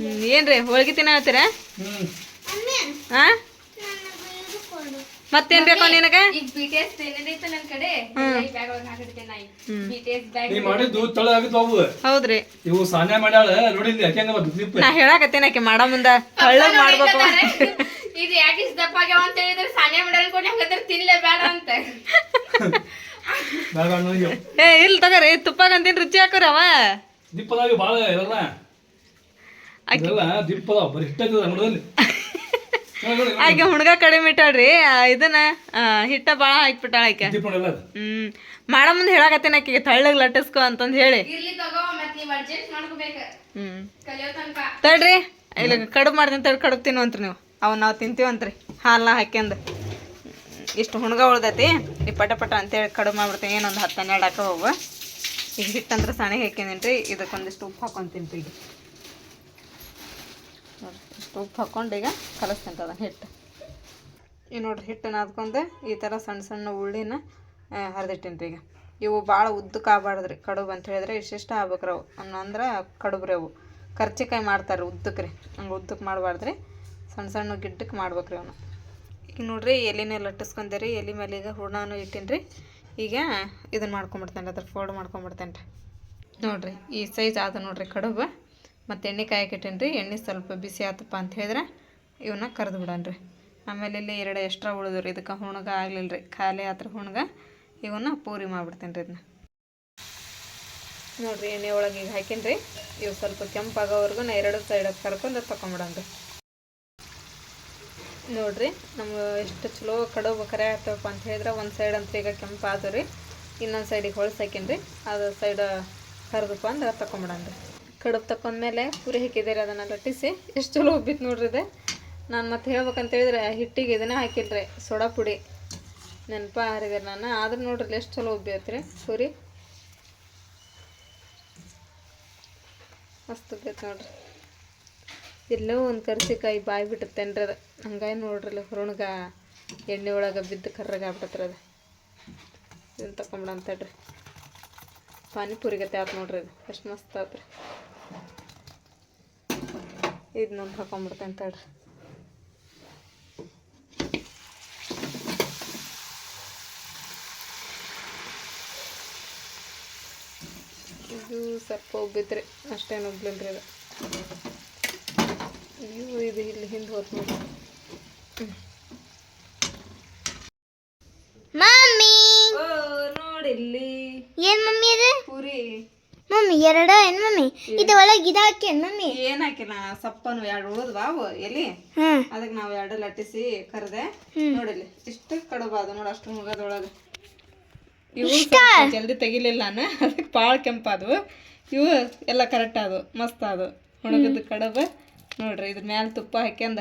ಹ್ಮ್, ಏನ್ರಿ ಹೋಳಿಗೆ ತಿನ್ನತ್ತೀರ ಹಾ ಮತ್ತೇನ್ ಬೇಕು ನಿನಗ? ಈಗ ಏನೇನೈತೆ ಕಡೆ? ಬ್ಯಾಗ್ ಒಳಗೆ ಹಾಕಿಡ್ತೇನೆ ಬ್ಯಾಗ್ ನೀ ತಳ ಹೌದ್ರಿ. ಇವು ಸಾನ್ಯ ಮಾಡ್ಯಾಳ ನೋಡಿದ್ನಿ ಯಾಕೆ ಕ್ಲಿಪ್ ನಾ ಹೇಳಕತ್ತೇನೆ ಆಕೆ ಮಾಡೋ ಮುಂದ. ಕಳ್ಳ ಮಾಡ್ಬೇಕು. ಇದು ಯಾಕೆ ಇಷ್ಟ್ ದಪ್ಪ ಆಗ್ಯಾವ ಅಂತ ಹೇಳಿದ್ರೆ ಸಾನ್ಯ ಮಾಡ್ಯಾಳ ಕೊಡಿ ಹಂಗಂದ್ರೆ ತಿನ್ಲೇ ಬೇಡ ಅಂತ. ಏ ಇಲ್ಲ ತಗೋರಿ ತುಪ್ಪಾಗಂತೀನಿ ರುಚಿ ಹಾಕೋರಿ ಅವ. ದಿಪ್ಪದಾಗ ಭಾಳ ಇರಲ್ಲ. ಬರೀ ಆಕೆ ಹುಣ್ಗ ಕಡಿಮೆ ಇಟ್ಟಾಳ್ರಿ. ಇದನ್ನ ಹಿಟ್ಟ ಬಾಳ ಹಾಕ್ಬಿಟ್ಟಾಳ ಆಕೆ. ಹ್ಮ್. ಮಾಡ ಮುಂದೆ ಹೇಳಾಕತ್ತೇನ ಆಕೆಗೆ ತಳ್ಳಗ್ ಲಟ್ಟಿಸ್ಕೊ ಅಂತಂದ್ ಹೇಳಿ. ಇರ್ಲಿ ತಗೋ ಮತ್ ನೀವ್ ಮಾಡ್ಕೋಬೇಕು. ಹ್ಮ್. ತಡ್ರಿ. ಇಲ್ಲ ಕಡುಬು ಮಾಡ್ತೀನಿ ತಡ್ ಕಡುಬು ತಿನ್ನುವಂತ್ರಿ ನೀವು. ಅವ್ ನಾವು ತಿಂತೀವಂತ್ರಿ. ಹಾಲ್ನ ಹಾಕ್ಯಂದು. ಇಷ್ಟು ಹುಣ್ಗ ಉಳ್ದೈತಿ. ಈ ಪಟ ಪಟ ಅಂತೇಳಿ ಕಡುಬು ಮಾಡ್ಬಿಡ್ತೀನಿ. ಏನೊಂದು ಹತ್ತು ಹನ್ನೆರಡು ಹಾಕೋ ಹೋಗು. ಈಗ ಹಿಟ್ಟಂದ್ರೆ ಸಣ್ಣಗೆ ಹಾಕ್ಯಂದೇನ್ರಿ. ಇದಕ್ಕೊಂದಿಷ್ಟು ಉಪ್ಪು ಹಾಕೊಂತೀನಿ ರೀ ಈಗ. ಉಪ್ಪು ಹಾಕ್ಕೊಂಡು ಈಗ ಕಲಿಸ್ತೀನಿ ಅದನ್ನು ಹಿಟ್ಟು. ಈಗ ನೋಡ್ರಿ ಹಿಟ್ಟು ನಾದ್ಕೊಂಡು ಈ ಥರ ಸಣ್ಣ ಸಣ್ಣ ಉಳ್ಳಿನ ಹರಿದಿಟ್ಟಿನಿ ರೀ ಈಗ. ಇವು ಭಾಳ ಉದ್ದಕ್ಕೆ ಆಗ್ಬಾರ್ದು ರೀ ಕಡುಬು ಅಂತ ಹೇಳಿದ್ರೆ ಇಷ್ಟಿಷ್ಟ ಆಗ್ಬೇಕ್ರಿ ಅವು. ಅಂದ್ರೆ ಕಡುಬು ರೀ ಅವು. ಕರ್ಚಿಕಾಯಿ ಮಾಡ್ತಾರೆ ಉದ್ದಕ್ಕೆ ರೀ, ಹಂಗೆ ಉದ್ದಕ್ಕೆ ಮಾಡಬಾರ್ದು ರೀ ಸಣ್ಣ ಸಣ್ಣ ಗಿಡ್ಡಕ್ಕೆ ಮಾಡ್ಬೇಕು ರೀ ಅವನು ಈಗ ನೋಡ್ರಿ, ಎಲೆನೇ ಲಟ್ಟಿಸ್ಕೊಂಡೆ ರೀ, ಎಲೆ ಮೇಲೆ ಈಗ ಹೂರ್ಣನೂ ಇಟ್ಟೀನಿ ರೀ. ಈಗ ಇದನ್ನು ಮಾಡ್ಕೊಂಬಿಡ್ತೇನೆ ಅದ್ರ ಫೋಲ್ಡ್ ಮಾಡ್ಕೊಂಬಿಡ್ತೇನೆ ರೀ ನೋಡಿರಿ, ಈ ಸೈಜ್ ಆದ ನೋಡಿರಿ ಕಡುಬು. ಮತ್ತು ಎಣ್ಣೆ ಕಾಯಕ್ಕೆ ರೀ ಎಣ್ಣೆ ಸ್ವಲ್ಪ ಬಿಸಿ ಆತಪ್ಪ ಅಂತ ಹೇಳಿದ್ರೆ ಇವನ್ನ ಕರೆದು ಬಿಡೋಣ ರೀ ಆಮೇಲೆ ಇಲ್ಲಿ ಎರಡು ಎಕ್ಸ್ಟ್ರಾ ಉಳಿದು ರೀ ಇದಕ್ಕೆ ಹುಣ್ಗ ಆಗಲಿಲ್ಲ ರೀ ಖಾಲಿ ಆತ್ರ ಹುಣ್ಗ ಇವನ್ನ ಪೂರಿ ಮಾಡಿಬಿಡ್ತೇನೆ ರೀ ಇದನ್ನ. ನೋಡಿರಿ, ಎಣ್ಣೆ ಒಳಗೆ ಈಗ ಹಾಕೀನಿ ರೀ ಇವು ಸ್ವಲ್ಪ ಕೆಂಪಾಗೋವರೆಗೂ ನಾ ಎರಡು ಸೈಡ್ ಕರ್ಕೊಂಡು ತೊಗೊಂಬಿಡೋಣ ರೀ ನೋಡಿರಿ ನಮ್ಮ ಎಷ್ಟು ಚಲೋ ಕಡು ಕರೆ ಆಗ್ತವಪ್ಪ ಅಂತ ಹೇಳಿದ್ರೆ ಒಂದು ಸೈಡ್ ಅಂತ ಈಗ ಕೆಂಪು ಆದು ರೀ ಇನ್ನೊಂದು ಸೈಡಿಗೆ ಹೊಳಸಾಕಿನಿ ರೀ ಅದು ಸೈಡ್ ಕರೆದಪ್ಪ ಅಂದ್ರೆ ತೊಗೊಂಬಿಡೋಣ ರೀ ಕಡುಬು ತಕೊಂಡ್ಮೇಲೆ ಪುರಿ ಹಾಕಿದ್ದೀರಿ, ಅದನ್ನು ಲಟ್ಟಿಸಿ. ಎಷ್ಟು ಚಲೋ ಉಬ್ಬಿತ್ತು ನೋಡ್ರಿ ಇದೆ. ನಾನು ಮತ್ತೆ ಹೇಳ್ಬೇಕಂತ ಹೇಳಿದ್ರೆ ಹಿಟ್ಟಿಗೆ ಇದನ್ನೇ ಹಾಕಿಲ್ರಿ, ಸೋಡಾ ಪುಡಿ. ನೆನಪ ಹಾರಿದೆ ನಾನು. ಆದ್ರೆ ನೋಡ್ರಿ ಎಷ್ಟು ಚಲೋ ಉಬ್ಬಿ ಐತ್ರಿ ಪುರಿ. ಮಸ್ತ್ ಉಬ್ಬೈತೆ ನೋಡ್ರಿ. ಎಲ್ಲೋ ಒಂದು ಕರ್ಸಿಕಾಯಿ ಬಾಯಿ ಬಿಟ್ಟತ್ತೇನ್ರಿ ಅದು. ಹಂಗಾಗಿ ನೋಡ್ರಲ್ಲ ಹುರುಣಗ, ಎಣ್ಣೆ ಒಳಗೆ ಬಿದ್ದು ಕರ್ರಗೆ ಆಗ್ಬಿಟ್ಟತ್ರಿ ಅದು. ಇದನ್ನು ತಕೊಂಬಿಡ ಅಂತೇಳ್ರಿ ಪಾನಿಪುರಿ ಗತೆ ಆತು ನೋಡ್ರಿ ಅದು ಎಷ್ಟು ಮಸ್ತ್ ಆತ್ರಿ. ಇದನ್ನೊಂದು ಹಾಕೊಂಡ್ಬಿಡ್ತೇನೆ ತಡ್ರಿ. ಇದು ಸ್ವಲ್ಪ ಒಬ್ಬಿದ್ರೆ ಅಷ್ಟೇನು ಉಬ್ಲಿಲ್ಲ ರೀ ಅದು ಅಯ್ಯೋ ಇದು ಇಲ್ಲಿ ಹಿಂದೆ ಹೋತ್ ನೋಡಿ ಮಮ್ಮಿ! ನೋಡಿಲ್ಲಿ. ಏನ್ ಮಮ್ಮಿ ಇದೆ ಪೂರಿ. ಮಮ್ಮಿ ಎರಡ ಏನ್ ಮಮ್ಮಿ? ಇದು ಒಳಗೆ ಇದು ಹಾಕೇನ್ ಮಮ್ಮಿ? ಏನ್ ಹಾಕಿಲ್ಲ ಸಪ್ಪನು ಎರಡು ಉಳಿದ್ವಾ ಅವು ಎಲ್ಲಿ ಹ್ಮ್ ಅದಕ್ಕೆ ನಾವು ಎರಡು ಲಟ್ಟಿಸಿ ಕರೆದೆ. ನೋಡಿಲ್ಲಿ ಇಷ್ಟು ಕಡುಬು ಅದು ನೋಡಿ ಅಷ್ಟು ಮುಗದೊಳಗೆ ಇವು ಸ್ವಲ್ಪ ಜಲ್ದಿ ತೆಗಿಲಿಲ್ಲ ನಾನು. ಅದಕ್ಕೆ ಭಾಳ ಕೆಂಪಾದವು. ಇವು ಎಲ್ಲ ಕರೆಕ್ಟ್ ಅದು ಮಸ್ತ್ ಆದವು. ಹುಣಗದ ಕಡಬ. ನೋಡ್ರಿ ಇದ್ರ ಮ್ಯಾಲೆ ತುಪ್ಪ ಹಾಕ್ಯಂದ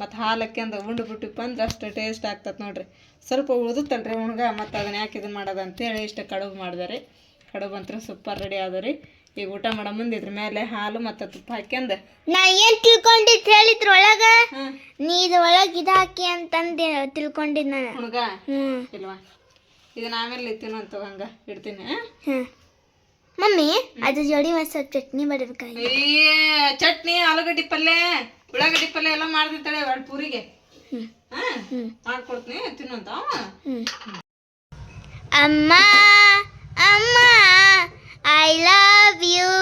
ಮತ್ತು ಹಾಲು ಹಾಕ್ಯಂದ ಉಂಡು ಬಿಟ್ಟಿಪ್ಪ ಅಂದ್ರೆ ಅಷ್ಟು ಟೇಸ್ಟ್ ಆಗ್ತದೆ ನೋಡ್ರಿ. ಸ್ವಲ್ಪ ಉಳಿದತ್ತಲ್ರಿ ಹುಣಗ ಮತ್ತು ಅದನ್ನ ಯಾಕೆ ಇದನ್ನ ಮಾಡೋದು ಅಂತೇಳಿ ಇಷ್ಟು ಕಡುಬು ಮಾಡಿದೆ ರೀ. ಕಡುಬು ಅಂತೂ ಸೂಪರ್ ರೆಡಿ ಆದವು ರೀ ಈಗ ಊಟ ಮಾಡೋ ಮುಂದೆ ಇದ್ರ ಮೇಲೆ ಹಾಲು ಮತ್ತು ತುಪ್ಪ ಹಾಕ್ಯಂದ ನಾ ಏನ್ ತಿಳ್ಕೊಂಡಿದ್ ಹೇಳಿದ್ರ ಒಳಗ? ನೀ ಇದು ಒಳಗೆ ಇದು ಹಾಕಿ ಅಂತಂದು ತಿಳ್ಕೊಂಡಿದ್ ನಾನು? ಹುಡುಗ ಇಲ್ವಾ? ಇದನ್ನ ಆಮೇಲೆ ತಿನ್ನು ಅಂತ ಹಂಗ ಇಡ್ತೀನಿ ಮಮ್ಮಿ ಅದ್ರ ಜೋಡಿ ಒಂದು ಸ್ವಲ್ಪ ಚಟ್ನಿ ಬರಬೇಕಾಗಿ ಏ ಚಟ್ನಿ ಆಲೂಗಡ್ಡಿ ಪಲ್ಯ ಉಳ್ಳಾಗಡ್ಡಿ ಪಲ್ಯ ಎಲ್ಲ ಮಾಡ್ತಿರ್ತಾಳೆ ಎರಡು ಪೂರಿಗೆ. ಮಾಡ್ಕೊಡ್ತೀನಿ ತಿನ್ನಂತ ಅಮ್ಮ! ಅಮ್ಮ ಐ ಲವ್ ಯು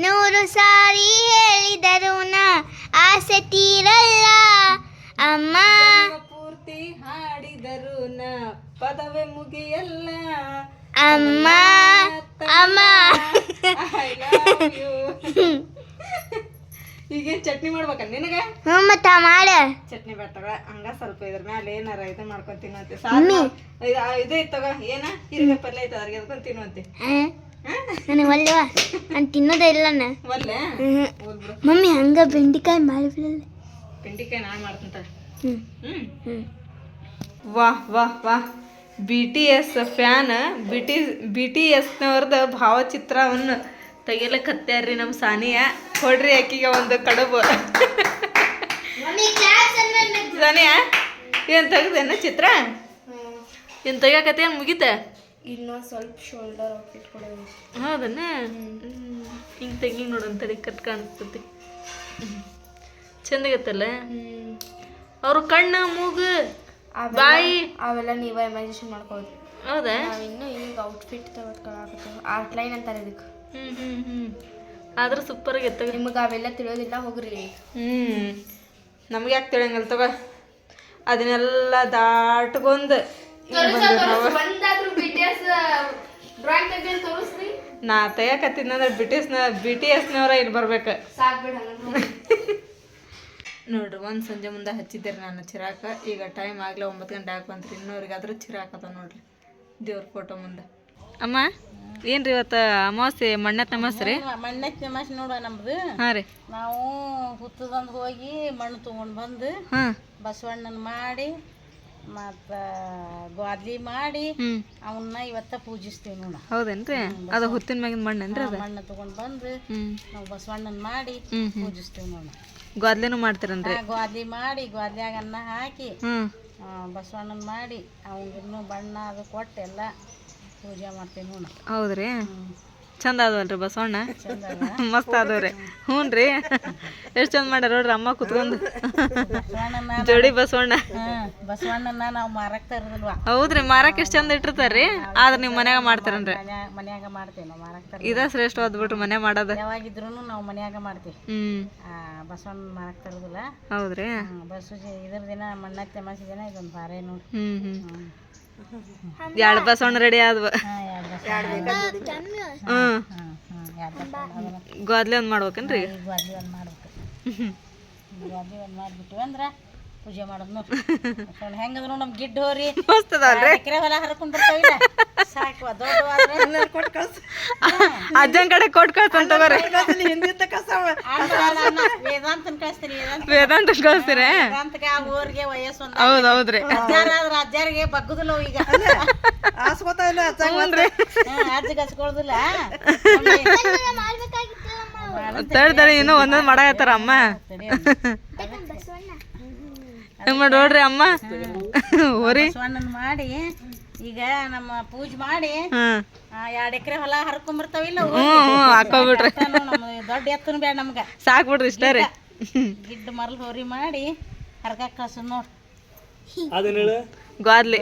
ನೂರು ಸಾರಿ ಹೇಳಿದರು ನಾ ಆಸೆ ತೀರಲ್ಲ. ಅಮ್ಮ. ಪೂರ್ತಿ ಹಾಡಿದರು ನ ಪದವೇ ಮುಗಿಯಲ್ಲ. ಅಮ್ಮ ಅಮ್ಮ. ಈಗೇನ್ ಚಟ್ನಿ ಮಾಡ್ಬೇಕ ನಿನಗ? ಹ್ಞೂ ಮತ್ತ ಮಾಡ. ಚಟ್ನಿ ಬೇಡ್ತಾಗ ಹಂಗ ಸ್ವಲ್ಪ ಇದ್ರ ಮ್ಯಾಲೆ ಏನಾರ ಇದು ಮಾಡ್ಕೊಂಡ್ ತಿನ್ನುವಂತೆ. ಸಾರು ಇದು ಇತ್ತಗ ಏನ? ಹಿರಿಯ ಪಲ್ಯ ಐತೆ ಅದ್ರಿಗೆ ಎದ್ಕೊಂಡ್ ತಿನ್ನುವಂತೆ. ನನಗೆ ಒಲ್ಲೆವಾ ನಾನು ತಿನ್ನೋದೇ ಇಲ್ಲ ಒಲ್ಲೆ? ಮಮ್ಮಿ ಹಂಗ ಬೆಂಡಿಕಾಯಿ ಮಾಡಿಬಿಡಲ್ಲ. ಬೆಂಡಿಕಾಯಿ ನಾನು ಮಾಡ್ತಂತ ವಾಹ್ ವಾಹ್ ವಾಹ್ B T S fan B T B T ಎಸ್ನವ್ರದ್ದು ಭಾವಚಿತ್ರವನ್ನು ತೆಗಿಲಕ್ಕೆ ಹತ್ಯಾರ್ರಿ ನಮ್ಮ ಸಾನಿಯ. ಕೊಡ್ರಿ ಆಕಿಗೆ ಒಂದು ಕಡುಬು. ಸಾನಿಯ ಏನು ತೆಗ್ದೇನ ಚಿತ್ರ? ಏನು ತೆಗಿಯಕತ್ತೇನು ಮುಗೀತ? ಇನ್ನೊಂದು ಸ್ವಲ್ಪ ಶೋಲ್ಡರ್ ಹೌದನ್ನ? ಹಿಂಗೆ ತೆಗಿ ಅಂತ ರೀ ಕಟ್ ಕಾಣಿಸ್ತತಿ. ಚಂದಾಗತ್ತಲ್ಲ ಅವ್ರ ಕಣ್ಣು ಮೂಗು ಬಾಯಿ. ಅವೆಲ್ಲ ನೀವು ಇಮ್ಯಾಜಿನೇಷನ್ ಮಾಡ್ಕೋದು ಹೌದಾ? ಇನ್ನೂ ಈಗ ಔಟ್ಫಿಟ್ ತಗೊಳ್ಕೊಳಕತ್ತೀವಿ ಆರ್ಟ್ ಲೈನ್ ಅಂತಾರೆ ಇದಕ್ಕೆ. ಹ್ಮ್ ಹ್ಮ್ ಹ್ಞೂ ಆದ್ರೆ ಸೂಪರ್ ಆಗಿತ್ತು ನಿಮಗೆ ಅವೆಲ್ಲ ತಿಳಿಯೋದಿಲ್ಲ ಹೋಗ್ರಿ. ಹ್ಮ್. ನಮ್ಗೆ ಯಾಕೆ ತಿಳಿಯಂಗಿಲ್ಲ ತಗೋ. ಅದನ್ನೆಲ್ಲ ದಾಟ್ಕೊಂಡು ಎಸ್ ನಾ ತೆಗಿಯಕತ್ತಿದ್ನಂದ್ರೆ ಬಿ ಟಿ ಎಸ್ನ ಬಿ ಟಿ ಎಸ್ನವ್ರ ಇಲ್ಲಿ ಬರ್ಬೇಕು. ನೋಡ್ರಿ ಒಂದು ಸಂಜೆ ಮುಂದೆ ಹಚ್ಚಿದ್ದೀರಿ ನಾನು ಚಿರಾಕ. ಈಗ ಟೈಮ್ ಆಗಲೇ ಒಂಬತ್ತು ಗಂಟೆ ಹಾಕುವಂತ್ರಿ ಇನ್ನೋರಿಗಾದ್ರೂ ಇನ್ನೂರಿಗಾದ್ರೂ ಚಿರಾಕದ ನೋಡ್ರಿ. ದೇವ್ರ ಫೋಟೋ ಮುಂದೆ. ಅಮ್ಮ ಏನ್ರಿ ಇವತ್ತು ಅಮಾವಾಸ್ಯೆ ಮಣ್ಣ ಅಮಾವಾಸ್ಯೆ ರೀ? ಮಣ್ಣ ತಮಾಷೆ ನೋಡ ನಮ್ದು. ಹಾಂ ರೀ. ನಾವು ಹುತ್ತದಂದು ಹೋಗಿ ಮಣ್ಣು ತಗೊಂಡ್ ಬಂದು ಹಾಂ. ಬಸವಣ್ಣನ ಮಾಡಿ ಮತ್ತ ಗ್ವಾದ್ಲಿ ಮಾಡಿ ಅವನ್ನ ಇವತ್ತ ಪೂಜಿಸ್ತೀವಿ ನೋಡ. ಹೌದೇನ್ರಿ? ಅದು ಹುತ್ತಿನ ಮ್ಯಾಗಿನ ಮಣ್ಣೇನ್ರಿ ಅದು? ಮಣ್ಣು ತಗೊಂಡ್ ಬಂದು ನಾವು ಬಸವಣ್ಣನ ಮಾಡಿ ಹ್ಮ್, ಹ್ಮ್. ಪೂಜಿಸ್ತೀವಿ ನೋಡ. ಗ್ವಾದ್ಲಿನೂ ಮಾಡ್ತೀರನ್ರಿ? ಗ್ವಾದ್ಲಿ ಮಾಡಿ ಗ್ವಾದ್ಲಿಯಾಗ ಅನ್ನ ಹಾಕಿ ಬಸವಣ್ಣನ್ ಬಸವಣ್ಣನ ಮಾಡಿ ಅವನ್ ಬಣ್ಣ ಅದು ಕೊಟ್ಟು ಎಲ್ಲ ಪೂಜೆ ಮಾಡ್ತೀವಿ ಹ್ಞೂ ಹೌದ್ರಿ? ಚಂದ ಆದವಲ್ರಿ ಬಸವಣ್ಣ. ಮಸ್ತ್ ಅದವ್ರಿ ಹ್ಞೂ ರೀ ಎಷ್ಟು ಚಂದ ಮಾಡ್ಯಾರ ನೋಡ್ರಿ ಅಮ್ಮ ಕುತ್ಕೊಂಡು. ಜೋಡಿ ಬಸವಣ್ಣ. ಹಾಂ ಬಸವಣ್ಣನ ನಾವು ಮಾರಕ್ ತರೋದಿಲ್ವಾ? ಹೌದ್ರಿ ಮಾರಕ್ ಎಷ್ಟು ಚಂದ ಇಟ್ಟಿರ್ತಾರ್ರಿ. ಆದ್ರೆ ನೀವು ಮನ್ಯಾಗ ಮಾಡ್ತಾರನ್ರಿ. ಮನ್ಯಾಗ ಮಾಡ್ತೇವೆ ನಾವು ತರೋದು ಇದ ಶ್ರೇಷ್ಠವಾದ ಬಿಟ್ರಿ ಮನೆ ಮಾಡೋದ. ಯಾವಾಗಿದ್ರು ನಾವು ಮನ್ಯಾಗ ಮಾಡ್ತೀವಿ. ಹ್ಮ್. ಬಸವಣ್ಣ ಮಾರಕ್ ತರದಿಲ್ಲ. ಹೌದ್ರಿ. ಬಸವಜಿ ಬಸ್ಸು ಇದ್ರ ದಿನ ಮಣ್ಣತ್ತೆ ತಮಾಷೆ ದಿನ ಇದೊಂದು ಬಾರೆ ನೋಡಿ. ಹ್ಮ್. ಹ್ಮ್. ಎರಡು ಬಸವಣ್ಣ ರೆಡಿ ಆದ್ವ. ಹ್ಮ್. ಗೋದ್ಲಿ ಒಂದ್ ಮಾಡ್ಬೇಕೇನ್ರಿ ಈಗ? ವಾದ್ಲಿ ಒಂದು ಮಾಡ್ಬೇಕು. ಗೋದ್ಲಿ ಒಂದ್ ಮಾಡಿಬಿಟ್ಟಿವಿ ಅಂದ್ರೆ ಪೂಜೆ ಮಾಡೋದು ನೋಡಿ ಬಸವಣ್ಣ ಹೆಂಗದ ನಮ್ಮ ಗಿಡ್ಡ ಹೋರಿ. ಮಸ್ತ್ ಅದಾವ್ರಿ ಎಕರೆ ಹೊಲ ಹರ್ಕೊಂಡ್ ಬರ್ತಾವಿಲ್ಲ ಸಾಕು ದೊಡ್ಡ ಕೊಟ್ಟು ಕಳ್ಸ. ಅಜ್ಜನ್ ಕಡೆ ಕೊಟ್ ಕಳ್ಕೊಂಡ್ ಕಸ ವೇದಾಂತನ ಕಳಿಸ್ತೀನಿ ವೇದಾಂತ ವೇದಾಂತ ಕಳ್ಸ್ತೀರ? ವೇದಾಂತಕ್ಕೆ ಆ ಊರಿಗೆ ವಯಸ್ಸು ಒಂದು ಹೌದ್ ಹೌದ್ರಿ. ಆದ್ರ ಅಜ್ಜಾರಿಗೆ ಬಗ್ಗುದಿಲ್ಲ ಈಗ. ಹ್ಞೂನ್ರಿ. ಹ್ಮ್, ಅಜ್ಜಿಗೆ ಹಚ್ಕೊಳ್ದಿಲ್ಲ ತಡಿ ಏನೋ ಇನ್ನೂ ಒಂದೊಂದ್ ಮಾಡಾಕತ್ತಾರ ಅಮ್ಮ. ಹೆಂಗ್ ಮಾಡಿ ನೋಡ್ರಿ ಅಮ್ಮ. ಹೋರಿ. ಮಾಡಿ ಈಗ ನಮ್ಮ ಪೂಜೆ ಮಾಡಿ ಎರಡ್ ಎರಡು ಎಕರೆ ಹೊಲ ಹರ್ಕೊಂಡ್ ಬರ್ತಾವಿಲ್ಲ ಅವು. ಹ್ಮ್ ಹ್ಮ್ ಹಾಕೋಬಿಟ್ರಿ ನಮ್ಮ ದೊಡ್ಡ ಎತ್ತನು ಬೇಡ ನಮ್ಗ. ಸಾಕ್ ಬಿಡ್ರಿ ಇಷ್ಟ ರೀ. ಗಿಡ್ಡ ಮರಲ್ ಹೋರಿ ಮಾಡಿ ಹರ್ಕಕ್ ಕಳ್ಸು ನೋಡ್. ಅದೇನು ಹೇಳು. ಗೋದ್ಲಿ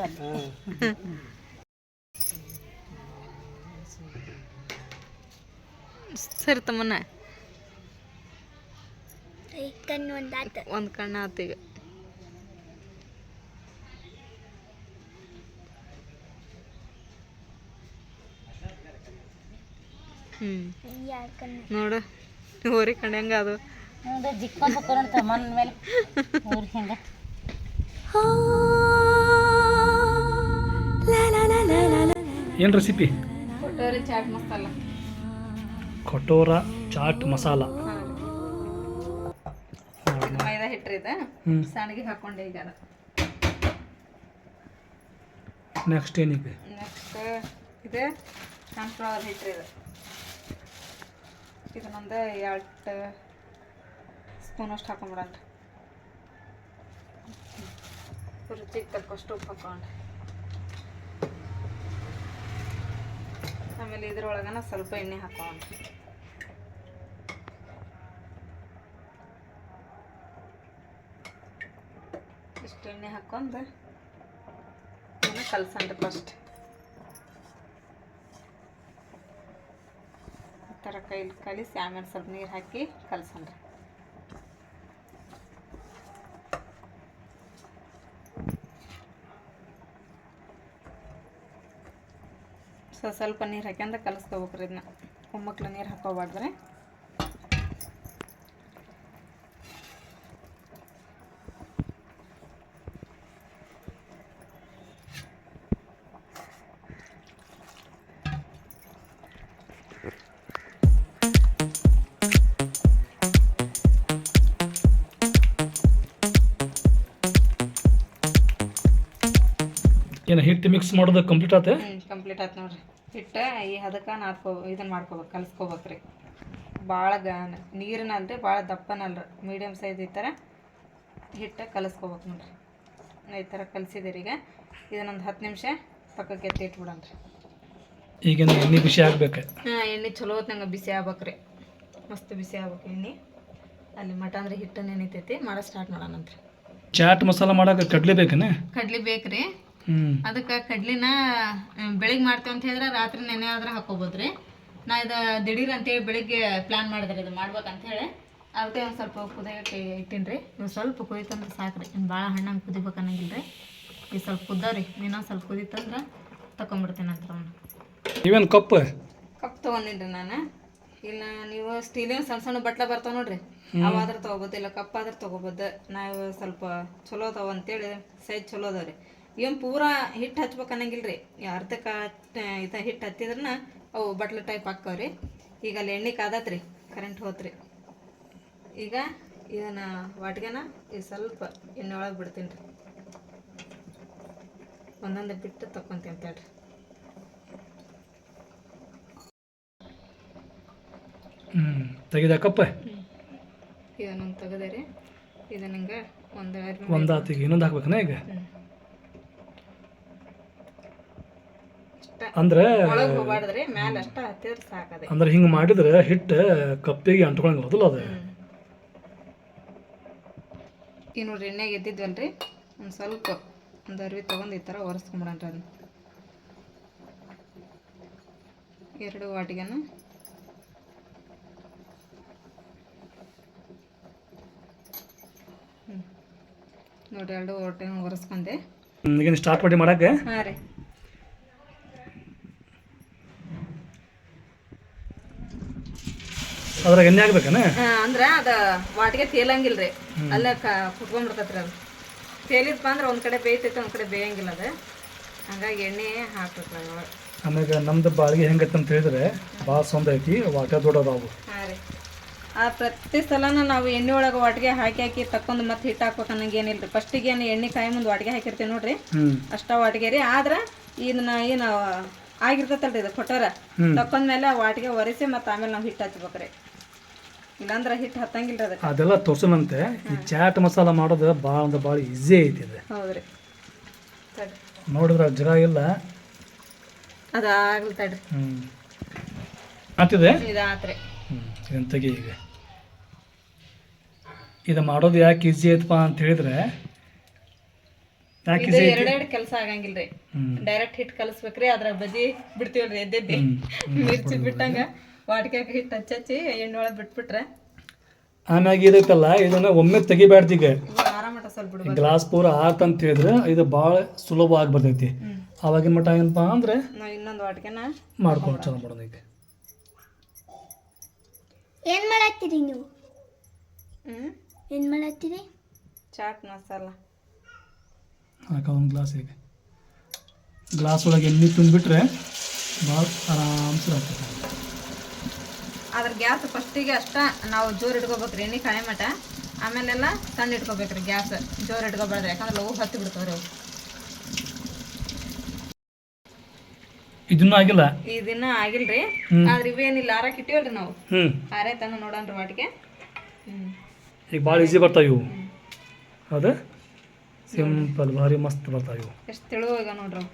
ಸರಿ ತಮ್ಮನ್ನ ಒಂದ್ ಕಣ್ಣ ಆತ್ ಈಗ ಹ್ಮ್ ಎರಡು ಕಣ್ಣು ನೋಡು ಊರಿ ಕಣ್ಣ್ ಹೆಂಗ ಅದು. ಏನು ರೆಸಿಪಿ ಕೊಟ್ಟವ್ರಿ ಚಾಟ್ ಮಸಾಲ. ಕಟೋರ ಚಾಟ್ ಮಸಾಲ. ಮೈದಾ ಹಿಟ್ರಿ ಇದು. ಹ್ಞೂ ಸಣ್ಣಗೆ ಹಾಕೊಂಡೆ ಈಗ ನೆಕ್ಸ್ಟ್ ಏನಿದೆ? ನೆಕ್ಸ್ಟ್ ಇದೆ ಸನ್ಫ್ಲವರ್ ಹಿಟ್ರಿ ಇದು. ಇದನ್ನೊಂದು ಎರಡು ಸ್ಪೂನ್ ಅಷ್ಟು ಹಾಕೊಂಬಿಡಣ್ರಿ ರುಚಿಗೆ ತಕ್ಕಷ್ಟು ಉಪ್ಪು ಹಾಕೊಂಡು ಆಮೇಲೆ ಇದ್ರೊಳಗನ ಸ್ವಲ್ಪ ಎಣ್ಣೆ ಹಾಕೊಂಡು ಇಷ್ಟು ಎಣ್ಣೆ ಹಾಕೊಂಡು ಇದನ್ನ ಫಸ್ಟ್ ಥರ ಕೈಲಿ ಕಲಿಸಿ ಆಮೇಲೆ ಸ್ವಲ್ಪ ನೀರು ಹಾಕಿ ಕಲಸೋಣ ಸೊ, ಸ್ವಲ್ಪ ನೀರು ಹಾಕ್ಯಂದ ಕಲಿಸ್ಕೋಬೇಕ್ರಿ ಇದನ್ನ ಒಮ್ಮಕ್ಳು ನೀರು ಹಾಕೋಬಾರ್ದ್ರಿ ಏನು ಹಿಟ್ಟು ಮಿಕ್ಸ್ ಮಾಡೋದು ಕಂಪ್ಲೀಟ್ ಆತೆ? ಕಂಪ್ಲೀಟ್ ಆಯ್ತು ನೋಡ್ರಿ. ಹಿಟ್ಟು ಈ ಹದಕ್ಕೆ ನಾದ್ಕೋ ಇದನ್ನ ಮಾಡ್ಕೋಬೇಕು ಕಲಿಸ್ಕೋಬೇಕ್ರಿ ಭಾಳ ಗ ನೀರಿನ ಅಲ್ರಿ ಭಾಳ ದಪ್ಪನಲ್ರಿ ಮೀಡಿಯಮ್ ಸೈಜ್ ಈ ಥರ ಹಿಟ್ಟು ಕಲಿಸ್ಕೋಬೇಕು ನೋಡ್ರಿ. ಈ ಥರ ಕಲಿಸಿದಿರಿ ಈಗ. ಇದನ್ನೊಂದು ಹತ್ತು ನಿಮಿಷ ಪಕ್ಕಕ್ಕೆ ಎತ್ತಿ ಇಟ್ಬಿಡನ್ರಿ ಈಗ ಎಣ್ಣೆ ಬಿಸಿ ಆಗ್ಬೇಕು? ಹಾಂ ಎಣ್ಣೆ ಚಲೋ ಹೊತ್ನಂಗೆ ಬಿಸಿ ಆಗ್ಬೇಕ್ರಿ ಮಸ್ತ್ ಬಿಸಿ ಆಗ್ಬೇಕು ಎಣ್ಣೆ. ಅಲ್ಲಿ ಮಟ ಅಂದ್ರೆ ಹಿಟ್ಟು ನೆನಿತೈತಿ ಮಾಡೋ ಸ್ಟಾರ್ಟ್ ಮಾಡೋಣಂತ್ರಿ. ಚಾಟ್ ಮಸಾಲ ಮಾಡಕ್ಕೆ ಕಡ್ಲಿ ಬೇಕೇನೆ? ಕಡ್ಲಿ ಬೇಕ್ರಿ ಅದಕ್ಕೆ ಕಡ್ಲಿನ ಬೆಳಿಗ್ಗೆ ಮಾಡ್ತೇವೆ ಅಂತ ಹೇಳಿದ್ರೆ ರಾತ್ರಿ ನೆನೆ ಆದ್ರೆ ಹಾಕೋಬೋದ್ರಿ. ನಾ ಇದ ದಿಢೀರ್ ಅಂತೇಳಿ ಬೆಳಿಗ್ಗೆ ಪ್ಲಾನ್ ಮಾಡಿದ್ರಿ ಇದು ಮಾಡ್ಬೇಕಂತ ಹೇಳಿ. ಅದಕ್ಕೆ ಒಂದು ಸ್ವಲ್ಪ ಕುದಿಯಕ್ಕೆ ಇಟ್ಟಿನ್ರಿ. ರೀ ಇವು ಸ್ವಲ್ಪ ಕುದಿತಂದ್ರೆ ಸಾಕ್ರಿ. ಇನ್ನು ಭಾಳ ಹಣ್ಣಂಗೆ ಕುದಿಬೇಕು ಅನ್ನಂಗಿಲ್ಲ ರೀ ಈ ಸ್ವಲ್ಪ ಕುದ್ದಾವ್ರಿ. ಇನ್ನೊಂದು ಸ್ವಲ್ಪ ಕುದಿತಂದ್ರೆ ತಗೊಂಬಿಡ್ತೀನಿ ಅಂತ ಅವ್ನು. ನೀವೇನು ಕಪ್ ಕಪ್ ತೊಗೊಂಡಿನ್ರಿ ನಾನು. ಇಲ್ಲ ನೀವು ಸ್ಟೀಲಿನ ಸಣ್ಣ ಸಣ್ಣ ಬಟ್ಲ ಬರ್ತಾವ ನೋಡ್ರಿ. ಅವಾದ್ರೆ ತೊಗೋಬೋದು ಇಲ್ಲ ಕಪ್ ಆದ್ರೆ ತೊಗೋಬೋದು. ನಾವು ಸ್ವಲ್ಪ ಚಲೋ ಅದಾವ ಅಂತೇಳಿ ಸೈಜ್ ಚಲೋ ಅದಾವ ರೀ ಏನು ಪೂರಾ ಹಿಟ್ಟು ಹಚ್ಬೇಕು ಅನ್ನಂಗಿಲ್ಲ ರೀ ಅರ್ಧಕ್ಕೆ ಇದು ಹಿಟ್ಟು ಹತ್ತಿದ್ರನ ಅವು ಬಟ್ಲ ಟೈಪ್ ಹಾಕ್ತಾವ್ರಿ ಈಗ ಅಲ್ಲಿ ಎಣ್ಣೆ ಕಾದತ್ರಿ ಕರೆಂಟ್ ಹೋತ್ರಿ. ಈಗ ಇದನ್ನ ವಾಟ್ಗೆನ ಈ ಸ್ವಲ್ಪ ಎಣ್ಣೆ ಒಳಗೆ ಬಿಡ್ತೀನಿ ರೀ ಒಂದೊಂದು ಬಿಟ್ಟು ತಕ್ಕೊಂತೀನಿ ತಡ್ರಿ. ಹ್ಞೂ ತೆಗೆದ ಕಪ್ಪ? ಇದನ್ನೊಂದು ತೆಗೆದೆ ರೀ ಇದನ್ನ ಹಿಂಗೆ ಒಂದು ಒಂದು ಇನ್ನೊಂದು ಹಾಕ್ಬೇಕನ ಈಗ? ಅಂದ್ರೆ ಅಂದ್ರೆ ಹಿಂಗೆ ಮಾಡಿದ್ರೆ ಹಿಟ್ಟ ಕಪ್ಪಿಗೆ ಅಂಟ್ಕೊಳಂಗಿಲ್ಲ ಅದು. ಈ ನೋಡ್ರಿ ಎಣ್ಣೆಗೆ ಎದ್ದಿದ್ವಲ್ರಿ? ಒಂದು ಸ್ವಲ್ಪ ಒಂದು ಅರ್ವಿ ತೊಗೊಂಡು ಈ ಥರ ಒರೆಸ್ಕೊಂಬಿಡಣ್ರಿ ಅದನ್ನ. ಎರಡು ವಾಟಿಗೆನ. ನೋಡ್ರಿ ಎರಡು ಹೊಟ್ಟೆ ಒರೆಸ್ಕೊಂಡೆ. ಈಗ ಸ್ಟಾರ್ಟ್ ಮಾಡಿ ಮಾಡಕ್ಕೆ? ಹಾಂ ರೀ. ಅದ್ರಾಗ ಎಣ್ಣೆ ಹಾಕ್ಬೇಕನ? ಅಂದ್ರ ಅದ ವಾಟಿಗೆ ತೇಲಂಗಿಲ್ರಿ. ಅಲ್ಲೇ ಕುಟ್ಕೊಂಡ್ಬಿಡ್ತೈತ್ರಿ ಅದು. ತೇಲಿದ್ಪ ಅಂದ್ರೆ ಒಂದ್ ಕಡೆ ಬೇಯ್ತೈತಿ ಒಂದ್ ಕಡೆ ಬೇಯಂಗಿಲ್ಲ ಅದು. ಹಂಗಾಗಿ ಎಣ್ಣೆ ಹಾಕ್ಬೇಕು ಆಮ್ಯಾಗ ನಮ್ದು ಬಾಳಿಗೆ ಹೆಂಗೈತೆ ಅಂತ ಹೇಳಿದ್ರೆ ಭಾಳ ಸೊಂದ ಐತಿ ವಾಟ ದೊಡ್ಡದಾವು ಆ ಪ್ರತಿ ಸಲನ ನಾವು ಎಣ್ಣೆ ಒಳಗೆ ವಾಟಿಗೆ ಹಾಕಿ ಹಾಕಿ ತಕ್ಕೊಂಡು ಮತ್ತೆ ಹಿಟ್ಟು ಹಾಕ್ಬೇಕು ಅನ್ನಂಗೆ ಏನಿಲ್ಲ ರೀ ಫಸ್ಟಿಗೆ ಏನು ಎಣ್ಣೆ ಕಾಯಿ ಮುಂದೆ ವಾಟಿಗೆ ಹಾಕಿರ್ತೀವಿ ನೋಡ್ರಿ. ಅಷ್ಟ ವಾಟಿಗೆ ರೀ. ಆದ್ರೆ ಇದನ್ನ ಏನು ಆಗಿರ್ತೈತಲ್ರಿ ಇದು ಕೊಟ್ಟಾರ. ತಕ್ಕೊಂಡ್ಮೇಲೆ ವಾಟಿಗೆ ಒರೆಸಿ ಮತ್ತೆ ಆಮೇಲೆ ನಾವು ಹಿಟ್ಟು ಹಚ್ಬೇಕ್ರಿ ಇಲ್ಲಾಂದ್ರೆ ಹಿಟ್ಟು ಹತ್ತಂಗಿಲ್ಲ ರೀ ಅದಕ್ಕೆ. ಅದೆಲ್ಲ ತೋರ್ಸನಂತೆ. ಈ ಚಾಟ್ ಮಸಾಲ ಮಾಡೋದು ಭಾಳ ಅಂದ್ರೆ ಭಾಳ ಈಸಿ ಐತಿ ಇದು. ಹೌದ್ರಿ. ತಡ್ರಿ. ನೋಡಿದ್ರೆ ಜರ ಇಲ್ಲ. ಅದು ಆಗಲಿ ತಡ್ರಿ. ಹ್ಞೂ ಆಗ್ತಿದೆ ಇದಾತ್ರಿ. ಹ್ಞೂ ಇದನ್ನು ತೆಗಿ ಈಗ. ಇದು ಮಾಡೋದು ಯಾಕೆ ಈಸಿ ಐತಪ್ಪ ಅಂತ ಹೇಳಿದ್ರೆ ಯಾಕೆ ಇದು ಈಸಿ ಎರಡೆರಡು ಕೆಲಸ ಆಗಂಗಿಲ್ರಿ. ಹ್ಞೂ ಡೈರೆಕ್ಟ್ ಹಿಟ್ಟು ಕಲಿಸ್ಬೇಕ್ರಿ ಅದ್ರ ಬದಿ ಬಿಡ್ತೀವಲ್ರಿ ಎದ್ದೆದ್ದೆ. ಮಿರ್ಚಿ ಬಿಟ್ಟಂಗ. ವಾಟಿಕಾಗ ಹಿಟ್ಟು ಹಚ್ಚಿ ಎಣ್ಣೆ ಒಳಗೆ ಬಿಟ್ಬಿಟ್ರೆ. ಆಮ್ಯಾಗ ಇದೈತಲ್ಲ ಇದನ್ನ ಒಮ್ಮೆ ತೆಗಿಬ್ಯಾಡ್ದು ಈಗ. ಇವಾಗ ಆರಾಮಟ ಸ್ವಲ್ಪ ಬಿಡ್ಬೇಕು ಗ್ಲಾಸ್ ಪೂರ ಆತಂತ ಹೇಳಿದ್ರೆ ಇದು ಭಾಳ ಆಗಿ ಬರ್ತೈತಿ ಅವಾಗಿನ ಮಟ್ಟ ಏನಪ್ಪ ಅಂದ್ರೆ ನಾವು ಇನ್ನೊಂದು ವಾಟಿಕೆನ ಮಾಡ್ಕೊಂಡು ಚಲೋ ಮಾಡೋದು ಈಗ. ಏನ್ ಮಾಡತ್ತೀರಿ ನೀವು? ಹ್ಞೂ ಏನ್ ಮಾಡತ್ತೀರಿ? ಚಾಟ್ ಮಸಾಲ. ಹಾಕ ಒಂದು ಗ್ಲಾಸ್ ಈಗ. ಗ್ಲಾಸ್ ಒಳಗೆ ಎಣ್ಣೆ ತುಂಬಿಟ್ರೆ ಭಾಳ ಆರಾಮ್ಸೆ ಆಗ್ತದೆ ಅದ್ರ ಗ್ಯಾಸ್ ಫಸ್ಟಿಗೆ ಅಷ್ಟ ನಾವು ಜೋರು ಇಟ್ಕೋಬೇಕ್ರಿ ಎಣ್ಣೆ ಕಾಯಿ ಮಟ. ಆಮೇಲೆಲ್ಲ ಸಣ್ಣ ಇಟ್ಕೋಬೇಕ್ರಿ ಗ್ಯಾಸ್ ಜೋರು ಇಟ್ಕೋಬಾರ್ದು ಯಾಕಂದ್ರೆ ಲವ್ ಹತ್ತಿ ಬಿಡ್ತಾವ್ರಿ ಇದನ್ನ ಇದನ್ನೂ ಆಗಿಲ್ಲ? ಇದನ್ನ ದಿನ ಆಗಿಲ್ರಿ ಆದ್ರೆ ಇವೇನಿಲ್ಲ ಆರಕ್ಕೆ ಕಿಟ್ಟಿವಲ್ರಿ ನಾವು. ಆರೇ ತಂದು ನೋಡೋಣ್ರಿ ವಾಟಿಗೆ ಈಗ ಭಾಳ ಈಸಿ ಬರ್ತಾವೆ ಇವು. ಹೌದಾ? ಸಿಂಪಲ್ ಭಾರಿ ಮಸ್ತ್ ಬರ್ತಾವ ಇವು. ಎಷ್ಟು ತೆಳುವಾಗ ನೋಡ್ರಿ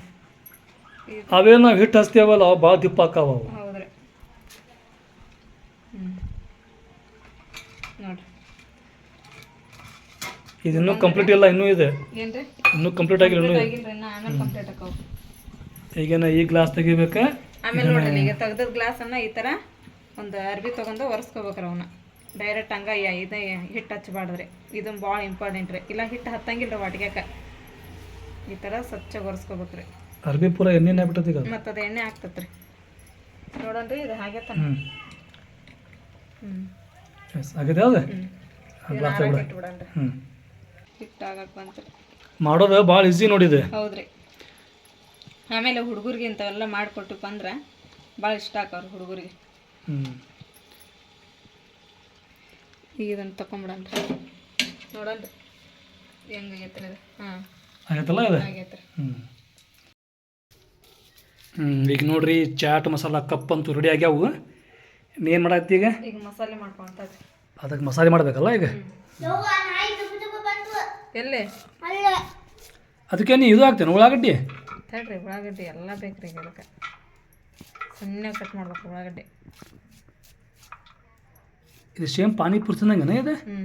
ಅವೇನು ನಾವು ಹಿಟ್ಟು ಹಚ್ತೇವಲ್ಲ ಅವು ಭಾಳ ದಿಪ್ಪ ಹಾಕಾವ ಅವು ಹೌದ್ರಿ ಹ್ಞೂ ನೋಡ್ರಿ ಇದು ಇನ್ನೂ ಕಂಪ್ಲೀಟ್ ಇಲ್ಲ ಇನ್ನೂ ಇದೆ. ಇನ್ನೂ ಕಂಪ್ಲೀಟ್ ಆಗಿಲ್ಲ ಇನ್ನೂ ಈಗೇನ ಈ ಗ್ಲಾಸ್ ತೆಗಿಬೇಕಾ? ಆಮೇಲೆ ನೋಡ್ರಿ ಈಗ ತೆಗ್ದದ ಗ್ಲಾಸನ್ನ ಈ ಥರ ಒಂದು ಅರ್ಬಿ ತೊಗೊಂಡು ಒರೆಸ್ಕೋಬೇಕ್ರಿ ಅವನ್ನ ಡೈರೆಕ್ಟ್ ಹಂಗ ಇದ ಹಿಟ್ಟು ಹಚ್ಚಬಾರ್ದ್ರಿ. ಇದು ಭಾಳ ಇಂಪಾರ್ಟೆಂಟ್ ರೀ. ಇಲ್ಲ ಹಿಟ್ಟು ಹತ್ತಂಗಿಲ್ಲ ರೀ ವಾಟಿಗ್ಯಾಕ ಈ ಥರ ಸ್ವಚ್ಛ ಒರೆಸ್ಕೋಬೇಕ್ರಿ. ಅರ್ಬಿ ಪೂರ ಎಣ್ಣೆ ಆಗ್ಬಿಟ್ಟದ ಈಗ ಮತ್ತು ಅದು ಎಣ್ಣೆ ಆಗ್ತತ್ರಿ. ನೋಡೋಣ್ರಿ ಇದು ಹಾಗೆ ತನ. ಹ್ಞೂ ಆಗಿದೆ ಹ್ಞೂ ಹಿಟ್ಟು ಆಗಕ್ಕೆ ಬಂತು. ಮಾಡೋದು ಭಾಳ ಈಸಿ ನೋಡಿದೆ. ಹೌದ್ರಿ. ಆಮೇಲೆ ಹುಡುಗರಿಗೆ ಇಂಥವೆಲ್ಲ ಮಾಡಿಕೊಟ್ಟಪ್ಪ ಅಂದ್ರೆ ಭಾಳ ಇಷ್ಟ ಆಕವ್ರು ಹುಡುಗರಿಗೆ. ಹ್ಞೂ ಈಗ ಇದನ್ನು ತಕೊಂಬಿಡಣ್ರಿ. ನೋಡಣ್ರಿ. ಹೆಂಗಾಗೈತ್ರಿ ಅದು ಹಾಂ. ಆಗೈತಲ್ಲ ಇದು? ಆಗೈತ್ರಿ. ಹ್ಞೂ ಹ್ಞೂ ಈಗ ನೋಡ್ರಿ ಚಾಟ್ ಮಸಾಲ ಕಪ್ ಅಂತೂ ರೆಡಿ ಆಗ್ಯಾವು. ಏನು ಮಾಡತ್ತಿ ಈಗ? ಈಗ ಮಸಾಲೆ ಮಾಡ್ಕೊಂತ ಅದಕ್ಕೆ ಮಸಾಲೆ ಮಾಡಬೇಕಲ್ಲ ಈಗ? ಎಲ್ಲಿ? ಅಲ್ಲ. ಅದಕ್ಕೆ ನೀ ಇದು ಹಾಕ್ತೇನೆ ಉಳ್ಳಾಗಡ್ಡಿ? ತಡ್ರಿ ಉಳ್ಳಾಗಡ್ಡಿ ಎಲ್ಲ ಬೇಕ್ರಿ ಈಗ ಅದಕ್ಕೆ. ಸಣ್ಣ ಕಟ್ ಮಾಡ್ಬೇಕು ಉಳ್ಳಾಗಡ್ಡಿ. ಇದು ಸೇಮ್ ಪಾನಿಪುರಿ ತಿನ್ನಂಗನ ಇದು? ಹ್ಞೂ